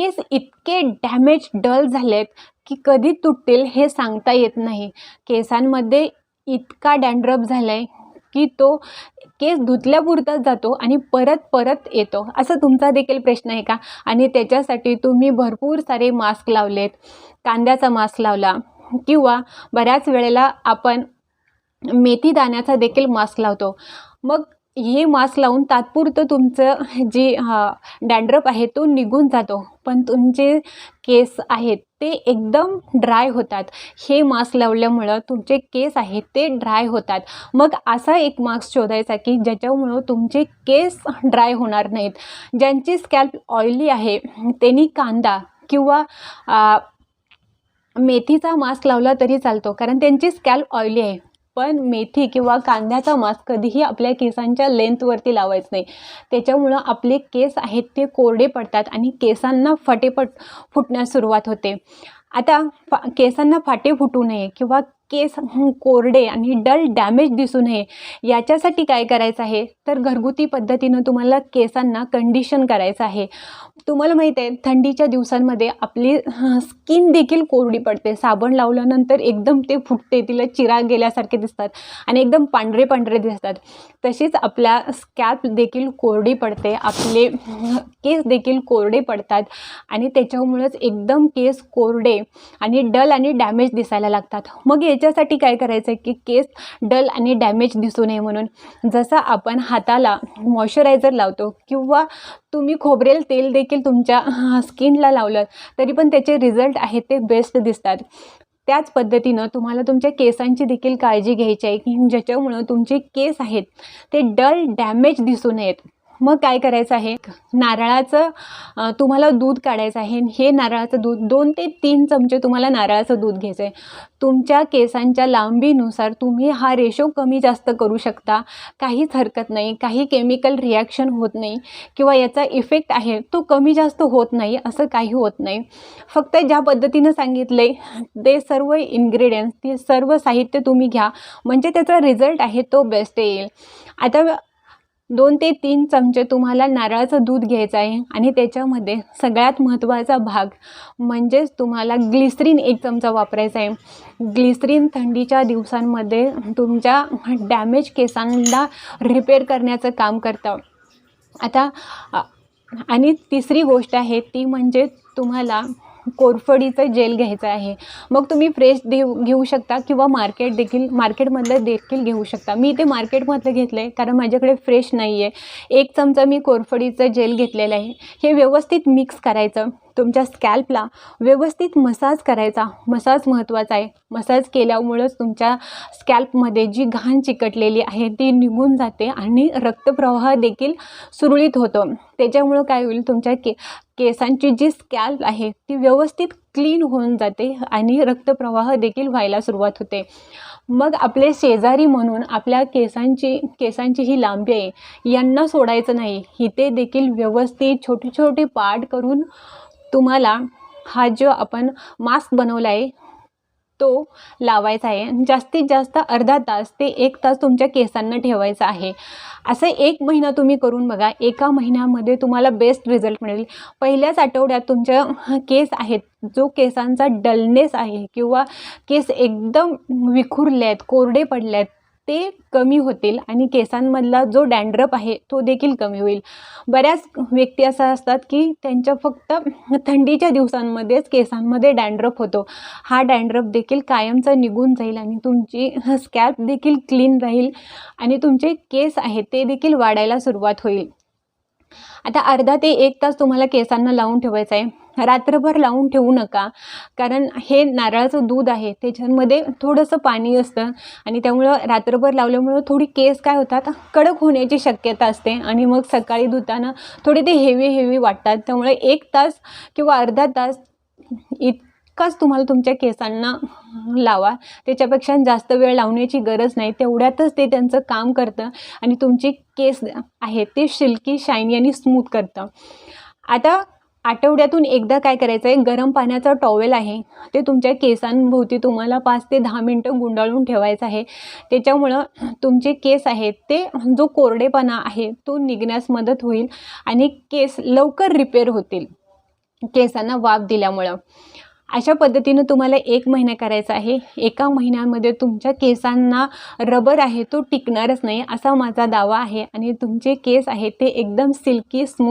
केस इतके damage dull झालेत की कधी तुटतील हे सांगता येत नाही. केसांमध्ये इतका डॅन्ड्रप झाला आहे की तो केस धुतल्यापुरताच जातो आणि परत परत येतो. असं तुमचा देखील प्रश्न आहे का? आणि त्याच्यासाठी तुम्ही भरपूर सारे मास्क लावलेत. कांद्याचा मास्क लावला किंवा बऱ्याच वेळेला आपण मेथी दाण्याचा देखील मास्क लावतो. मग हे मास्क लावून तात्पुरतं तुमचं जे डँड्रप आहे तो निघून जातो. पण तुमचे केस आहेत ते एकदम ड्राय होतात. हे मास्क लावल्यामुळं तुमचे केस आहेत ते ड्राय होतात. मग असा एक मास्क शोधायचा की ज्याच्यामुळं तुमचे केस ड्राय होणार नाहीत. ज्यांची स्कॅल्प ऑइली आहे त्यांनी कांदा किंवा मेथीचा मास्क लावला तरी चालतो. कारण त्यांची स्कॅल्प ऑइली आहे. पण मेथी किंवा कांद्याचा मास्क कधीही आपल्या केसांच्या लेंथवरती लावायचं नाही. त्याच्यामुळं आपले केस आहेत ते कोरडे पडतात आणि केसांना फटेपट फुटण्यास सुरुवात होते. आता फा केसांना फाटे फुटू नये किंवा केस कोरडे आणि डल डॅमेज दिसू नये. याच्यासाठी काय करायचं आहे? तर घरगुती पद्धतीनं तुम्हाला केसांना कंडिशन करायचं आहे. तुम्हाला माहीत आहे थंडीच्या दिवसांमध्ये आपली स्किन देखील कोरडी पडते. साबण लावल्यानंतर एकदम ते फुटते तिला चिरा गेल्यासारखे दिसतात आणि एकदम पांढरे पांढरे दिसतात. तशीच आपल्या स्कॅप देखील कोरडी पडते. आपले केस देखील कोरडे पडतात आणि त्याच्यामुळंच एकदम केस कोरडे आणि डल आणि डॅमेज दिसायला लागतात. मग याच्यासाठी काय करायचं आहे की केस डल आणि डॅमेज दिसू नये म्हणून. जसं आपण हाताला मॉइश्चरायझर लावतो किंवा तुम्ही खोबरेल तेल देखील तुमच्या स्किनला लावलं तरी पण त्याचे रिझल्ट आहेत ते बेस्ट दिसतात. त्याच पद्धतीनं तुम्हाला तुमच्या केसांची देखील काळजी घ्यायची आहे की ज्याच्यामुळं तुमचे केस आहेत ते डल डॅमेज दिसू नयेत. मग काय करायचं आहे? नारळाचं तुम्हाला दूध काढायचं आहे हे नारळाचं दूध दोन ते तीन चमचे तुम्हाला नारळाचं दूध घ्यायचं आहे तुमच्या केसांच्या लांबीनुसार तुम्ही हा रेशो कमी जास्त करू शकता. काहीच हरकत नाही काही केमिकल रिॲक्शन होत नाही किंवा याचा इफेक्ट आहे तो कमी जास्त होत नाही असं काही होत नाही. फक्त ज्या पद्धतीनं सांगितले ते सर्व इन्ग्रेडियंट्स ते सर्व साहित्य तुम्ही घ्या. म्हणजे त्याचा रिझल्ट आहे तो बेस्ट येईल. आता दोन ते तीन चमचे तुम्हाला नारळाचं दूध घ्यायचं आहे आणि त्याच्यामध्ये सगळ्यात महत्त्वाचा भाग म्हणजेच तुम्हाला ग्लिसरीन एक चमचा वापरायचा आहे. ग्लिसरीन थंडीच्या दिवसांमध्ये तुमच्या डॅमेज केसांना रिपेअर करण्याचं काम करतं. आता आणि तिसरी गोष्ट आहे ती म्हणजे तुम्हाला कोरफडीचं जेल घ्यायचं आहे. मग तुम्ही फ्रेश देऊ घेऊ शकता किंवा मार्केट देखील मार्केटमधलं देखील घेऊ शकता. मी ते मार्केटमधलं घेतलं आहे कारण माझ्याकडे फ्रेश नाही आहे एक चमचा मी कोरफडीचं जेल घेतलेलं आहे. हे व्यवस्थित मिक्स करायचं. तुमच्या स्कॅल्पला व्यवस्थित मसाज करायचा. मसाज महत्त्वाचा आहे. मसाज केल्यामुळंच तुमच्या स्कॅल्पमध्ये जी घाण चिकटलेली आहे ती निघून जाते आणि रक्तप्रवाह देखील सुरळीत होतो. त्याच्यामुळं काय होईल तुमच्या के केसांची जी स्कॅल्प आहे ती व्यवस्थित क्लीन होऊन जाते आणि रक्तप्रवाह देखील व्हायला सुरुवात होते. मग आपले शेजारी म्हणून आपल्या केसांची केसांची ही लांबी आहे यांना सोडायचं नाही. इथे देखील व्यवस्थित छोटे छोटे पाठ करून तुम्हाला हा जो आपण मास्क बनवला आहे तो लावायचा आहे. जास्तीत जास्त अर्धा तास ते एक तास तुमच्या केसांना ठेवायचा आहे. असं एक महिना तुम्ही करून बघा एका महिन्यामध्ये तुम्हाला बेस्ट रिझल्ट मिळेल. पहिल्याच आठवड्यात तुमच्या केस आहेत जो केसांचा डलनेस आहे किंवा केस एकदम विखुरले आहेत कोरडे पडले आहेत ते कमी होतील आणि केसांमधला जो डँड्रप आहे तो देखील कमी होईल. बऱ्याच व्यक्ती असा असतात की त्यांच्या फक्त थंडीच्या दिवसांमध्येच केसांमध्ये डँड्रप होतो. हा डँड्रप देखील कायमचा निघून जाईल आणि तुमची स्कॅल्प देखील क्लीन राहील आणि तुमचे केस आहेत ते देखील वाढायला सुरुवात होईल. आता अर्धा ते एक तास तुम्हाला केसांना लावून ठेवायचं आहे. रात्रभर लावून ठेवू नका. कारण हे नारळाचं दूध आहे त्याच्यामध्ये थोडंसं पाणी असतं आणि त्यामुळं रात्रभर लावल्यामुळं थोडी केस काय होतात? कडक होण्याची शक्यता असते आणि मग सकाळी धुताना थोडे ते हेवी हेवी वाटतात. त्यामुळे एक तास किंवा अर्धा तास इतकाच तुम्हाला तुमच्या केसांना लावा. त्याच्यापेक्षा जास्त वेळ लावण्याची गरज नाही. तेवढ्यातच ते त्यांचं काम करतं आणि तुमची केस आहेत ते शिल्की शायनी आणि स्मूथ करतं. आता आठवड्यातून एकदा काय करायचं आहे गरम पाण्याचा टॉवेल आहे. ते तुमच्या केसांभोवती तुम्हाला पाच ते दहा मिनटं गुंडाळून ठेवायचं आहे. त्याच्यामुळं तुमचे केस आहेत ते जो कोरडेपणा आहे तो निघण्यास मदत होईल आणि केस लवकर रिपेअर होतील केसांना वाफ दिल्यामुळं. अशा पद्धतीनं तुम्हाला एक महिना करायचा आहे. एका महिन्यामध्ये तुमच्या केसांना रबर आहे तो टिकणारच नाही असा माझा दावा आहे आणि तुमचे केस आहे ते एकदम सिल्की स्मूथ